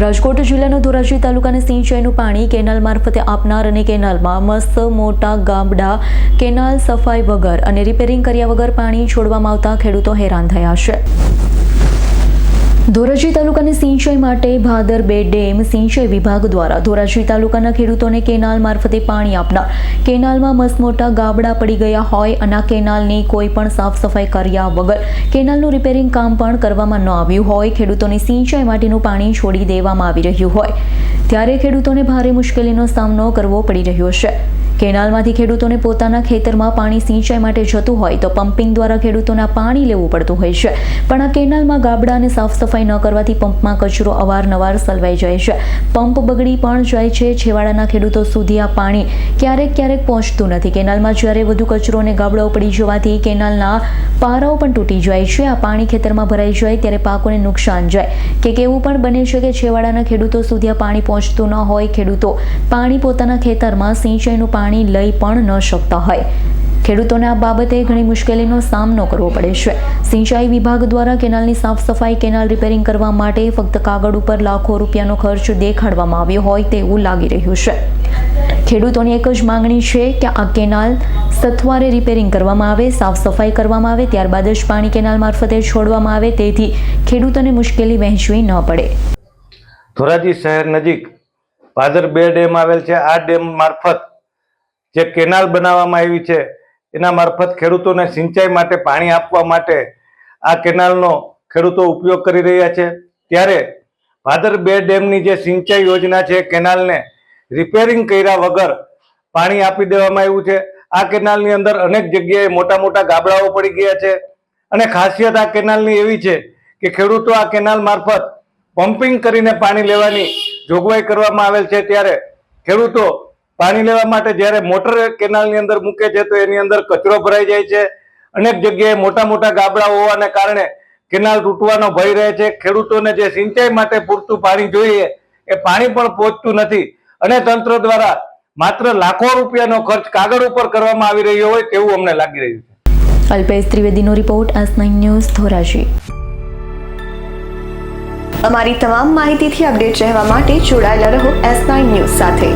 રાજકોટ જિલ્લાના ધોરાજી તાલુકાને સિંચાઈનું પાણી કેનાલ મારફતે આપનાર અને કેનાલમાં મસ્ત મોટા ગામડા કેનાલ સફાઈ વગર અને રિપેરિંગ કર્યા વગર પાણી છોડવામાં આવતા ખેડૂતો હેરાન થયા છે. ધોરાજી તાલુકાની સિંચાઈ માટે ભાદર બે ડેમ સિંચાઈ વિભાગ દ્વારા ધોરાજી તાલુકાના ખેડૂતોને કેનાલ મારફતે પાણી આપનાર. કેનાલમાં મસમોટા ગાબડા પડી ગયા હોય અને કેનાલની કોઈ પણ સાફ સફાઈ કર્યા વગર કેનાલનું રિપેરિંગ કામ પણ કરવામાં ન આવ્યું હોય, ખેડૂતોની સિંચાઈ માટેનું પાણી છોડી દેવામાં આવી રહ્યું હોય. ત્યારે ખેડૂતોને ભારે મુશ્કેલીનો સામનો કરવો પડી રહ્યો છે. કેનાલમાંથી ખેડૂતોને પોતાના ખેતરમાં પાણી સિંચાઈ માટે જતું હોય તો પમ્પિંગ દ્વારા ખેડૂતોને પાણી લેવું પડતું હોય છે. પણ આ કેનાલમાં ગાબડા અને સાફ સફાઈ ન કરવાથી પંપમાં કચરો અવારનવાર સલવાઈ જાય છે. પંપ બગડી પણ જાય છે. છેવાડાના ખેડૂતો સુધી આ પાણી ક્યારેક ક્યારેક પહોંચતું નથી. કેનાલમાં જ્યારે વધુ કચરો અને ગાબડાઓ પડી જવાથી કેનાલના પારાઓ પણ તૂટી જાય છે. આ પાણી ખેતરમાં ભરાઈ જાય ત્યારે પાકોને નુકસાન જાય. કે એવું પણ બને છે કે છેવાડાના ખેડૂતો સુધી આ પાણી પહોંચતું ન હોય. ખેડૂતો પાણી પોતાના ખેતરમાં સિંચાઈનું પાણી લઈ પણ ન શકતા હોય. ખેડૂતોને આ બાબતે ઘણી મુશ્કેલીનો સામનો કરવો પડે છે. સિંચાઈ વિભાગ દ્વારા કેનાલની સાફ સફાઈ, કેનાલ રિપેરિંગ કરવા માટે ફક્ત કાગળ ઉપર લાખો રૂપિયાનો ખર્ચ દેખાડવામાં આવ્યો હોય તેવું લાગી રહ્યું છે. ખેડૂતોની એક જ માંગણી છે કે આ કેનાલ સથવારે રિપેરિંગ કરવામાં આવે, સાફ સફાઈ કરવામાં આવે, ત્યારબાદ જ પાણી કેનાલ મારફતે છોડવામાં આવે, તેથી ખેડૂતોને મુશ્કેલી વહેંચવી ન પડે. ધોરાજી શહેર નજીક ભાદર બે ડેમ આવેલ છે. આ ડેમ મારફત જે કેનાલ બનાવવામાં આવી છે, એના મારફત ખેડૂતોને સિંચાઈ માટે પાણી આપવા માટે આ કેનાલનો ખેડૂતો ઉપયોગ કરી રહ્યા છે. ત્યારે ભાદર બે ડેમની જે સિંચાઈ યોજના છે કેનાલને રિપેરિંગ કર્યા વગર પાણી આપી દેવામાં આવ્યું છે. આ કેનાલની અંદર અનેક જગ્યાએ મોટા મોટા ગાબડાઓ પડી ગયા છે અને ખાસિયત આ કેનાલની એવી છે કે ખેડૂતો આ કેનાલ મારફત પમ્પિંગ કરીને પાણી લેવાની જોગવાઈ કરવામાં આવેલ છે. ત્યારે ખેડૂતો પાણી લેવા માટે જ્યારે મોટર કેનાલની અંદર મૂકે છે, તો એની અંદર કચરો ભરાઈ જાય છે. અનેક જગ્યાએ મોટા મોટા ગાબડા હોવાને કારણે કેનાલ તૂટવાનો ભય રહે છે. ખેડૂતોને જે સિંચાઈ માટે પૂરતું પાણી જોઈએ, એ પાણી પણ પહોંચતું નથી. અને તંત્ર દ્વારા માત્ર લાખો રૂપિયાનો ખર્ચ કાગળ ઉપર કરવામાં આવી રહ્યો હોય તેવું અમને લાગી રહ્યું છે. Alpesh ત્રિવેદીનો report S nine news Dhoraji. અમારી તમામ માહિતીથી અપડેટ રહેવા માટે જોડાયેલા રહો એસ નાઇન ન્યૂઝ સાથે.